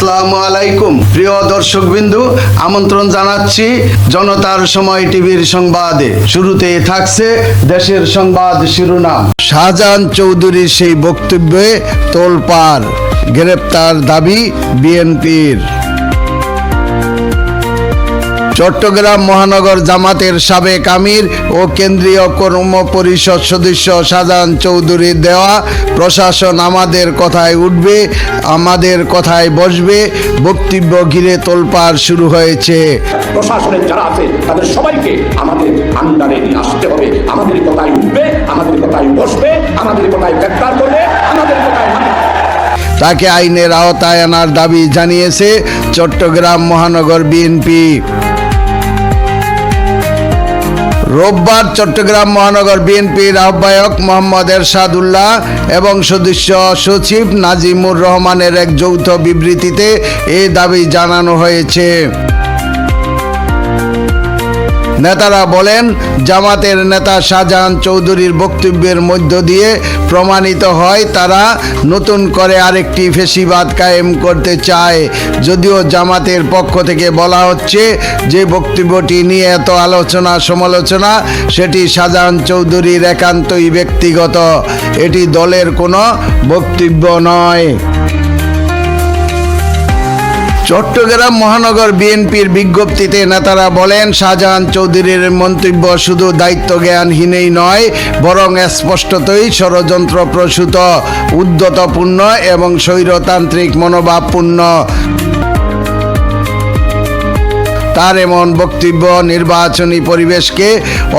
আসসালামু আলাইকুম। প্রিয় দর্শক বিন্দু আমন্ত্রণ জানাচ্ছি জনতার সময় টিভির সংবাদে। শুরুতে থাকছে দেশের সংবাদ শিরোনাম। শাহজাহান চৌধুরীর সেই বক্তব্যে তোলপাড়, গ্রেপ্তার দাবি বিএনপির। চট্টগ্রাম মহানগর জামাতের সাবেক আমির ও কেন্দ্রীয় কর্ম পরিষদ সদস্য শাহজাহান চৌধুরীর দেওয়া। প্রশাসন আমাদের কথায় উঠবে আমাদের কথায় বসবে। বক্তব্য ঘিরে তোলপাড় শুরু হয়েছে। প্রশাসনের যারা আছে তাদের সবাইকে আমাদের আন্ডারে নিয়ে আসতে হবে। আমাদের কথায় উঠবে আমাদের কথায় বসবে আমাদের কথায় গ্রেপ্তার করবে আমাদের কথায় তাকে আইনের আওতায় আনার দাবি জানিয়েছে চট্টগ্রাম মহানগর বিএনপি। রোববার চট্টগ্রাম মহানগর বিএনপির আহ্বায়ক মোহাম্মদ এরশাদুল্লাহ এবং সদস্য সচিব নাজিমুর রহমানের এক যৌথ বিবৃতিতে এ দাবি জানানো হয়েছে। নেতারা বলেন, জামাতের নেতা শাহজাহান চৌধুরীর বক্তব্যের মধ্য দিয়ে প্রমাণিত হয়, তারা নতুন করে আরেকটি ফেসিবাদ কায়েম করতে চায়। যদিও জামাতের পক্ষ থেকে বলা হচ্ছে, যে বক্তব্যটি নিয়ে এত আলোচনা, সমালোচনা, সেটি শাহজাহান চৌধুরীর একান্তই ব্যক্তিগত। এটি দলের কোনো বক্তব্য নয়। চট্টগ্রাম মহানগর বিএনপির বিজ্ঞপ্তিতে নেতারা বলেন, শাহজাহান চৌধুরীর মন্তব্য শুধু দায়িত্ব জ্ঞানহীনই নয়, বরং স্পষ্টতই ষড়যন্ত্র প্রসূত উদ্যতপূর্ণ এবং স্বৈরতান্ত্রিক মনোভাবপূর্ণ। তার এমন বক্তব্য, নির্বাচনী পরিবেশকে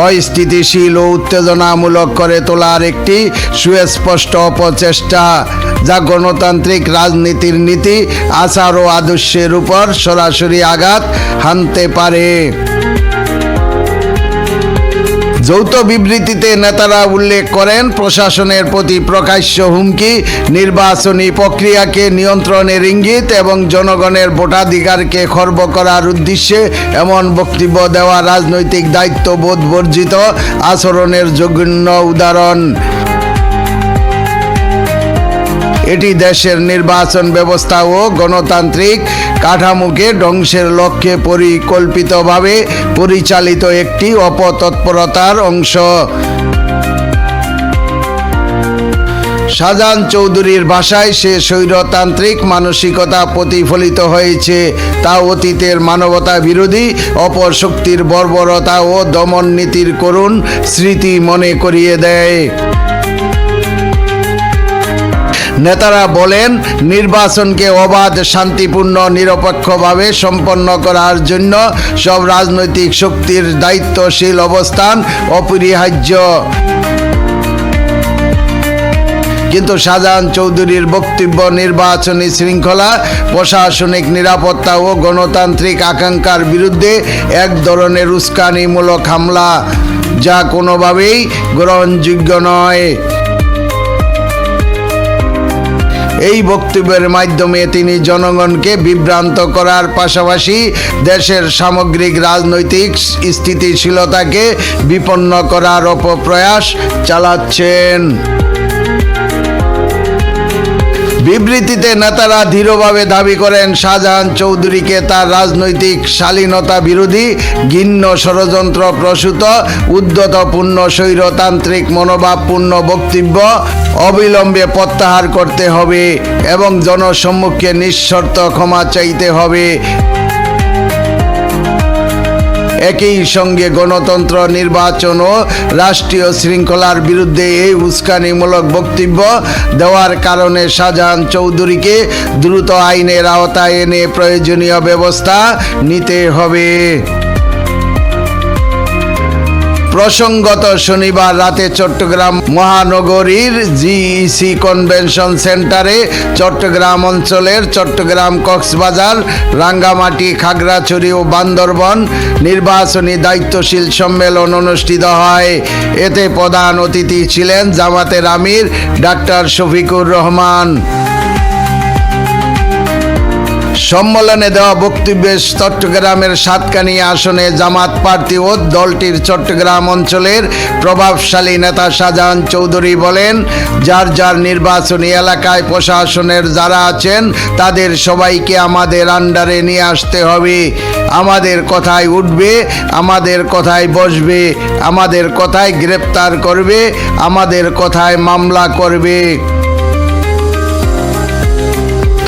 অস্থিতিশীল ও উত্তেজনামূলক করে তোলার একটি সুস্পষ্ট অপচেষ্টা। যা গণতান্ত্রিক রাজনীতির নীতি, আচার ও আদর্শের উপর সরাসরি আঘাত হানতে পারে। যৌথ বিবৃতিতে নেতারা উল্লেখ করেন, প্রশাসনের প্রতি প্রকাশ্য হুমকি, নির্বাচনী প্রক্রিয়াকে নিয়ন্ত্রণের ইঙ্গিত এবং জনগণের ভোটাধিকারকে খর্ব করার উদ্দেশ্যে এমন বক্তব্য দেওয়া রাজনৈতিক দায়িত্ববোধ বর্জিত আচরণের জঘন্য উদাহরণ। এটি দেশের নির্বাচন ব্যবস্থা ও গণতান্ত্রিক কাঠামোকে ধ্বংসের লক্ষ্যে পরিকল্পিতভাবে পরিচালিত একটি অপতৎপরতার অংশ। শাহজাহান চৌধুরীর ভাষায় সে স্বৈরতান্ত্রিক মানসিকতা প্রতিফলিত হয়েছে। তা অতীতের মানবতা বিরোধী অপশক্তির বর্বরতা ও দমন নীতির করুণ স্মৃতি মনে করিয়ে দেয়। নেতারা বলেন, নির্বাচনকে অবাধ, শান্তিপূর্ণ, নিরপেক্ষভাবে সম্পন্ন করার জন্য সব রাজনৈতিক শক্তির দায়িত্বশীল অবস্থান অপরিহার্য। কিন্তু শাহজাহান চৌধুরীর বক্তব্য, নির্বাচনী শৃঙ্খলা, প্রশাসনিক নিরাপত্তা ও গণতান্ত্রিক আকাঙ্ক্ষার বিরুদ্ধে এক ধরনের উস্কানিমূলক হামলা, যা কোনোভাবেই গ্রহণযোগ্য নয়। এই বক্তব্যের মাধ্যমে তিনি জনগণকে বিভ্রান্ত করার পাশাপাশি দেশের সামগ্রিক রাজনৈতিক স্থিতিশীলতাকে বিপন্ন করার অপপ্রয়াস চালাচ্ছেন। বিবৃতিতে নেতারা দৃঢ়ভাবে দাবি করেন, শাহজাহান চৌধুরীকে তার রাজনৈতিক শালীনতা বিরোধী ঘিন্ন ষড়যন্ত্র প্রসূত উদ্যতপূর্ণ স্বৈরতান্ত্রিক মনোভাবপূর্ণ বক্তব্য অবিলম্বে প্রত্যাহার করতে হবে এবং জনসম্মুখে নিঃশর্ত ক্ষমা চাইতে হবে। একই সঙ্গে গণতন্ত্র, নির্বাচন ও রাষ্ট্রীয় শৃঙ্খলার বিরুদ্ধে এই উস্কানিমূলক বক্তব্য দেওয়ার কারণে শাহজাহান চৌধুরীকে দ্রুত আইনের আওতায় এনে প্রয়োজনীয় ব্যবস্থা নিতে হবে। প্রসঙ্গত শনিবার রাতে চট্টগ্রাম মহানগরীর জিইসি কনভেনশন সেন্টারে চট্টগ্রাম অঞ্চলের চট্টগ্রাম কক্সবাজার, রাঙ্গামাটি, খাগড়াছড়ি ও বান্দরবন নির্বাচনী দায়িত্বশীল সম্মেলন অনুষ্ঠিত হয়। এতে প্রধান অতিথি ছিলেন জামাতের আমির ডাক্তার শফিকুর রহমান। সম্মেলনে দেওয়া বক্তব্যে চট্টগ্রামের সাতকানিয়া আসনে জামাত প্রার্থী ও দলটির চট্টগ্রাম অঞ্চলের প্রভাবশালী নেতা শাহজাহান চৌধুরী বলেন, যার যার নির্বাচনী এলাকায় প্রশাসনের যারা আছেন, তাদের সবাইকে আমাদের আন্ডারে নিয়ে আসতে হবে। আমাদের কথায় উঠবে, আমাদের কথায় বসবে, আমাদের কথায় গ্রেপ্তার করবে, আমাদের কথায় মামলা করবে।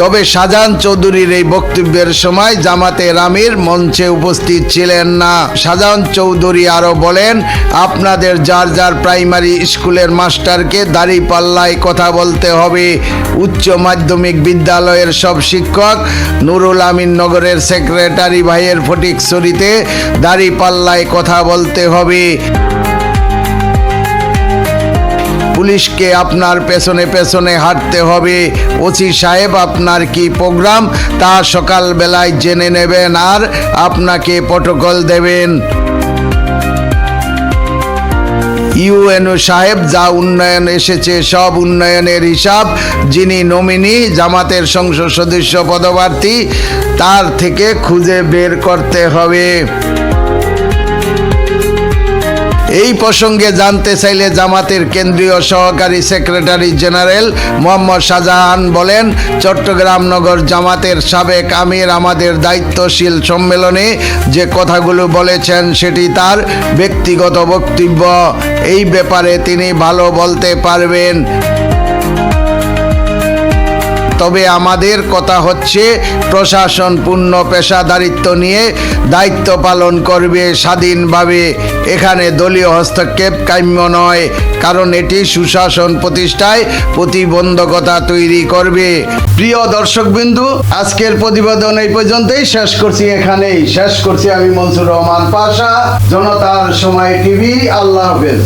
তবে শাহজাহান চৌধুরীর এই বক্তব্যের সময় জামাতের আমির মঞ্চে উপস্থিত ছিলেন না। শাহজাহান চৌধুরী আরও বলেন, আপনাদের যার যার প্রাইমারি স্কুলের মাস্টারকে দাড়ি পাল্লায় কথা বলতে হবে। উচ্চ মাধ্যমিক বিদ্যালয়ের সব শিক্ষক, নুরুল আমিন নগরের সেক্রেটারি ভাইয়ের ফটিকছড়িতে দাড়ি পাল্লায় কথা বলতে হবে। পুলিশকে আপনার পেছনে পেছনে হাঁটতে হবে। ওসি সাহেব, আপনার কি প্রোগ্রাম? তা সকালবেলায় জেনে নেবেন আর আপনাকে প্রটোকল দেবেন। ইউএনও সাহেব, যা উন্নয়ন এসেছে, সব উন্নয়নের হিসাব। যিনি নমিনি, জামাতের সংসদ সদস্য পদপ্রার্থী, তার থেকে খুঁজে বের করতে হবে। এই প্রসঙ্গে জানতে চাইলে জামাতের কেন্দ্রীয় সহকারী সেক্রেটারি জেনারেল মোহাম্মদ শাহজাহান বলেন, চট্টগ্রাম নগর জামাতের সাবেক আমির আমাদের দায়িত্বশীল সম্মেলনে যে কথাগুলো বলেছেন সেটি তার ব্যক্তিগত বক্তব্য। এই ব্যাপারে তিনি ভালো বলতে পারবেন। তবে আমাদের কথা হচ্ছে, প্রশাসন পূর্ণ পেশাদারিত্ব নিয়ে দায়িত্ব পালন করবে স্বাধীনভাবে। এখানে দলীয় হস্তক্ষেপ কাম্য নয়, কারণ এটি সুশাসন প্রতিষ্ঠায় প্রতিবন্ধকতা তৈরি করবে। প্রিয় দর্শকবিন্দু, আজকের প্রতিবেদন এই পর্যন্তই। শেষ করছি এখানেই। শেষ করছি আমি মনসুর রহমান পাশা, জনতার সময় টিভি। আল্লাহ হাফেজ।